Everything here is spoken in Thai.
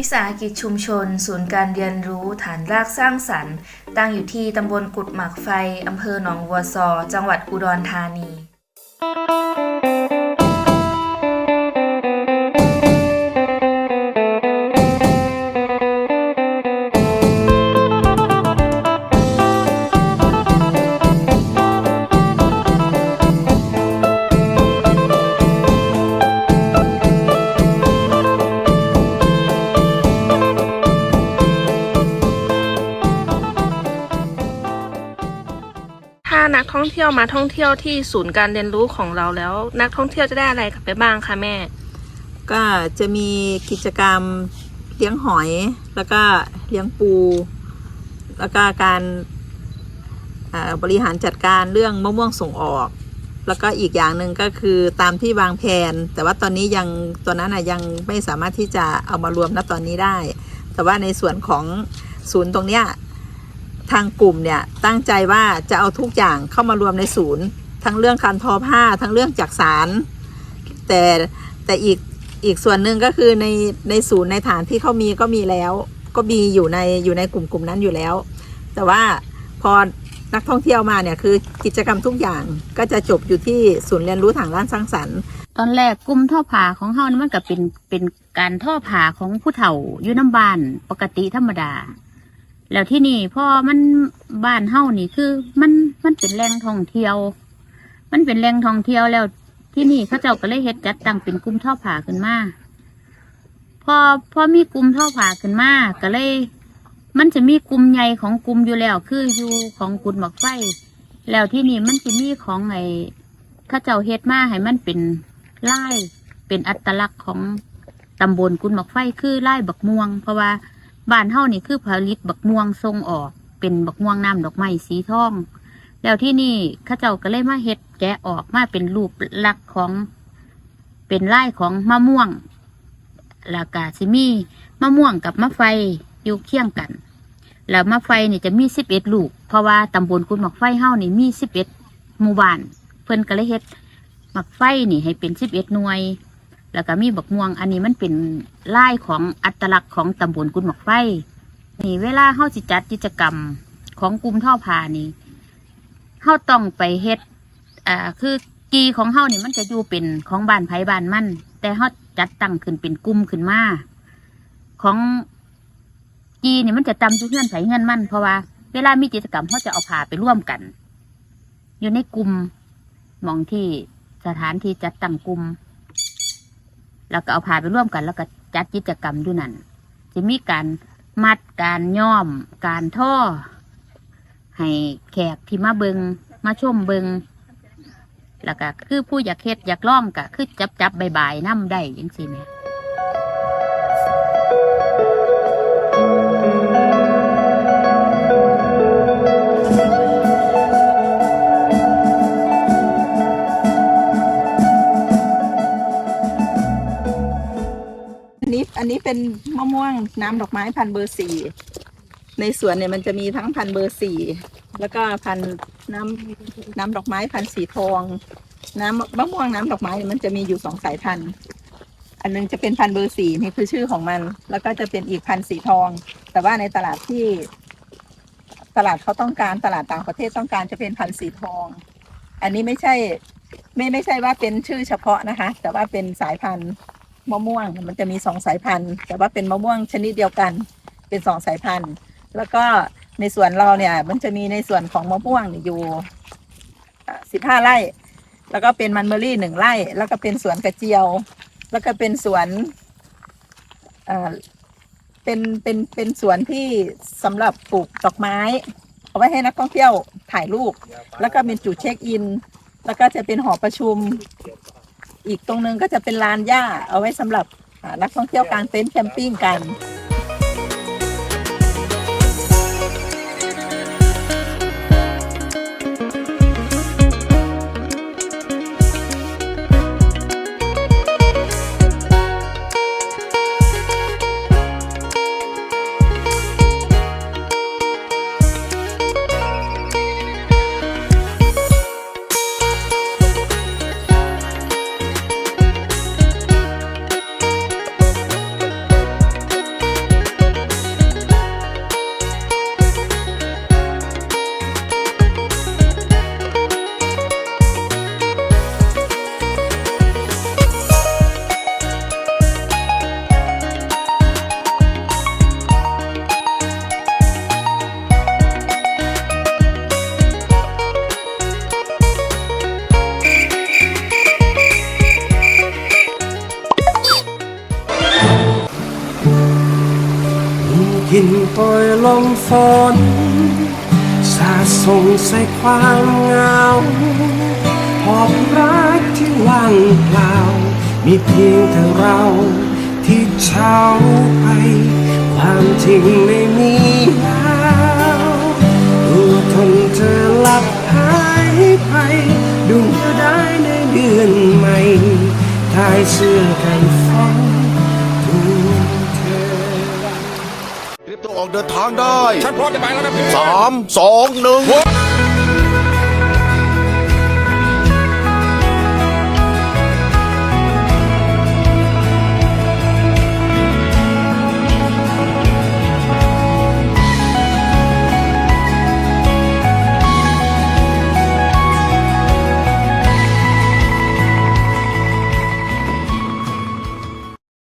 วิสาหกิจชุมชน ศูนย์การเรียนรู้ฐานรากสร้างสรรค์ ตั้งอยู่ที่ตำบลกุดหมากไฟ อำเภอหนองวัวซอ จังหวัดอุดรธานี ถ้านักท่องเที่ยวมาท่องเที่ยวที่ศูนย์การเรียนรู้ของเราแล้ว นักท่องเที่ยวจะได้อะไรกลับไปบ้างคะแม่ ก็จะมีกิจกรรมเลี้ยงหอย แล้วก็เลี้ยงปู แล้วก็การบริหารจัดการเรื่องมะม่วงส่งออก แล้วก็อีกอย่างหนึ่งก็คือตามที่วางแผน แต่ว่าตอนนี้ยังตัวนั้นนะยังไม่สามารถที่จะเอามารวมณตอนนี้ได้ แต่ว่าในส่วนของศูนย์ตรงเนี้ย ทางกลุ่มเนี่ยตั้งใจว่าจะเอาทุกอย่างเข้ามารวมในศูนย์ ทั้งเรื่องการทอผ้าทั้งเรื่องจักสาร แต่แต่อีกอีกส่วนหนึ่งก็คือในในศูนย์ในฐานที่เขามีก็มีแล้ว ก็มีอยู่ในอยู่ในกลุ่มกลุ่มนั้นอยู่แล้ว แต่ว่าพอนักท่องเที่ยวมาเนี่ยคือกิจกรรมทุกอย่างก็จะจบอยู่ที่ศูนย์เรียนรู้ทางด้านสร้างสรรค์ ตอนแรกกลุ่มท่อผาของเฮานี่มันก็เป็นเป็นการท่อผาของผู้เฒ่าอยู่น้ำบานปกติธรรมดา แล้วที่นี่พ่อมันบ้านเฮ้านี่คือ มันมันเป็นแหล่งท่องเที่ยว มันเป็นแหล่งท่องเที่ยวแล้วที่นี่เขาเจ้าก็เลยเฮ็ดจัดตั้งเป็นกลุ่มท่อผาขึ้นมาพอพอมีกลุ่มท่อผาขึ้นมาก็เลย มันจะมีกลุ่มใหญ่ของกลุ่มอยู่แล้ว คืออยู่ของกุดหมอกไฟ แล้วที่นี่มันจะมีของไอ้ข้าเจ้าเฮ็ดมาให้มันเป็นไลายเป็นอัตลักษณ์ของตำบลกุนหมอกไฟคือไลายบักม่วง เพราะว่า บ้านเฮานี่คือผลิตบักม่วงส่งออก เป็นบักม่วงน้ำดอกไม้สีทอง แล้วที่นี่ข้าเจ้าก็เลยมาเฮ็ดแกะออกมาเป็นรูปลักษณ์ของ เป็นลายของมะม่วงแล้วก็สิมีมะม่วงกับมะไฟอยู่เคียงกัน แล้วมะไฟนี่จะมีสิบเอ็ดลูก เพราะว่าตำบลกุนหมอกไฟเฮานี่มีสิบเอ็ดหมู่บ้าน เพิ่นก็เลยเฮ็ดหมักไฟนี่ให้เป็นสิบเอ็ดหน่วย แล้วก็มีบักม่วง อันนี้มันเป็นลายของอัตลักษณ์ของตำบลกุนหมักไฟนี่เวลาเฮาสิจัดกิจกรรมของกลุ่มท่อผานี่เฮาต้องไปเฮ็ดอ่าคือกีของเฮานี่มันจะอยู่เป็นของบ้านไผ่บ้านมั่นแต่เฮาจัดตั้งขึ้นเป็นกลุ่มขึ้นมาของกีนี่มันจะตำอยู่เงื่อนไขเงื่อนมั่นเพราะว่าเวลามีกิจกรรมเขาจะเอาผ้าไปร่วมกัน อยู่ในกลุ่มมองที่สถานที่จัดตั้งกลุ่ม แล้วก็เอาพาไปร่วมกัน แล้วก็จัดกิจกรรมด้วยนั่นจะมีการมัดการย้อม การท่อ ให้แขกที่มาเบิงมาชมเบิงแล้วก็คือผู้อยากเฮ็ดอยากล่องก็คือจับจับใบใบน้ำได้ยังสิเนี่ย อันนี้เป็นมะม่วงน้ำดอกไม้พันธุ์เบอร์สี่ในสวนเนี่ยมันจะมีทั้งพันธุ์เบอร์สี่แล้วก็พันธุ์น้ำน้ำดอกไม้พันธุ์สีทอง น้ำมะม่วงน้ำดอกไม้เนี่ยมันจะมีอยู่สองสายพันธุ์อันหนึงจะเป็นพันธุ์เบอร์สี่นี่คือชื่อของมัน แล้วก็จะเป็นอีกพันธุ์สีทอง แต่ว่าในตลาดที่ ตลาดเขาต้องการตลาดต่างประเทศต้องการจะเป็นพันธุ์สีทอง อันนี้ไม่ใช่ ไม่ไม่ใช่ว่าเป็นชื่อเฉพาะนะคะ แต่ว่าเป็นสายพันธุ์ มะม่วงมันจะมีสองสายพันธุ์ แต่ว่าเป็นมะม่วงชนิดเดียวกัน เป็นสองสายพันธุ์ แล้วก็ในส่วนเราเนี่ย มันจะมีในส่วนของมะม่วงอยู่สิบห้าไร่ แล้วก็เป็นมันเบอรี่หนึ่งไร่ แล้วก็เป็นสวนกระเจียว แล้วก็เป็นสวนเอ่อเป็นเป็นเป็นสวนที่สำหรับปลูกดอกไม้ เอาไว้ให้นักท่องเที่ยวถ่ายรูป แล้วก็เป็นจุดเช็คอิน แล้วก็จะเป็นหอประชุม อีกตรงนึงก็จะเป็นลานหญ้าเอาไว้สำหรับนักท่องเที่ยวกางเต็นท์แคมปิ้งกัน หินโปรยลมฝน สาดส่งใส่ความเหงาหอบรักที่ว่างเปล่า มีเพียงแต่เราที่เช้าไป ความจริงไม่มีแล้วรู้ทนเธอหลับหายไป ดูได้ในเดือนใหม่ทายเสื้อกันฝน ออกเดินทางได้ ฉันพร้อมจะไปแล้วนะพี่ สาม สอง หนึ่ง